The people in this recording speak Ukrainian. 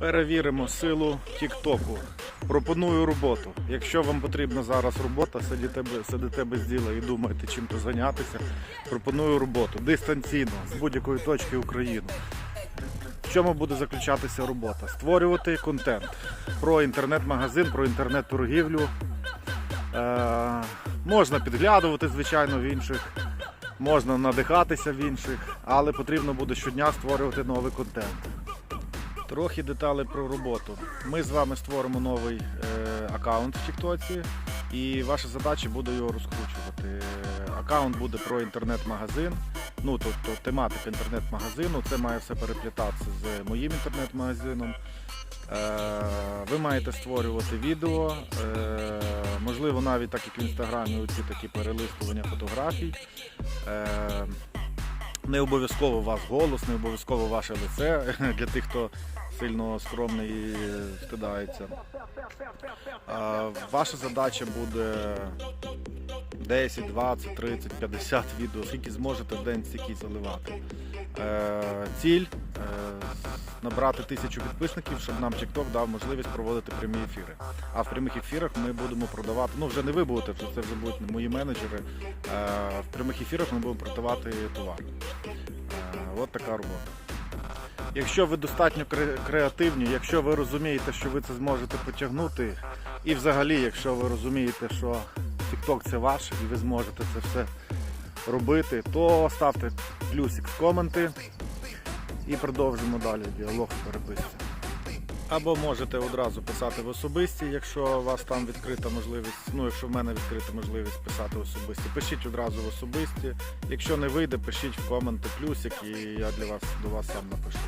Перевіримо силу Тіктоку. Пропоную роботу. Якщо вам потрібна зараз робота, сидите, сидите без діла і думаєте, чим то зайнятися, пропоную роботу дистанційно з будь-якої точки України. В чому буде заключатися робота? Створювати контент про інтернет-магазин, про інтернет-торгівлю. Е, можна підглядувати, звичайно, в інших, можна надихатися в інших, але потрібно буде щодня створювати новий контент. Трохи деталей про роботу. Ми з вами створимо новий е, аккаунт в Тіктоці, і ваша задача буде його розкручувати. Аккаунт буде про інтернет-магазин. Ну, тобто тематика інтернет-магазину, це має все переплітатися з моїм інтернет-магазином. Е, ви маєте створювати відео, е, можливо, навіть так як в інстаграмі, оці такі перелистування фотографій. Е, не обов'язково ваш голос, не обов'язково ваше лице для тих, хто сильно скромний і стидається. Ваша задача буде 10, 20, 30, 50 відео, скільки зможете в день стільки заливати. Е, Ціль е, набрати тисячу підписників, щоб нам TikTok дав можливість проводити прямі ефіри. А в прямих ефірах ми будемо продавати. Ну вже не ви будете, вже це вже будуть мої менеджери. Е, В прямих ефірах ми будемо продавати товар. Е, От така робота. Якщо ви достатньо креативні, якщо ви розумієте, що ви це зможете потягнути, і взагалі, якщо ви розумієте, що TikTok це ваш і ви зможете це все робити, то ставте плюсик в коменти і продовжимо далі діалог в переписці. Або можете одразу писати в особисті, якщо у вас там відкрита можливість, ну якщо в мене відкрита можливість писати в особисті, пишіть одразу в особисті. Якщо не вийде, пишіть в коменти плюсик і я для вас до вас сам напишу.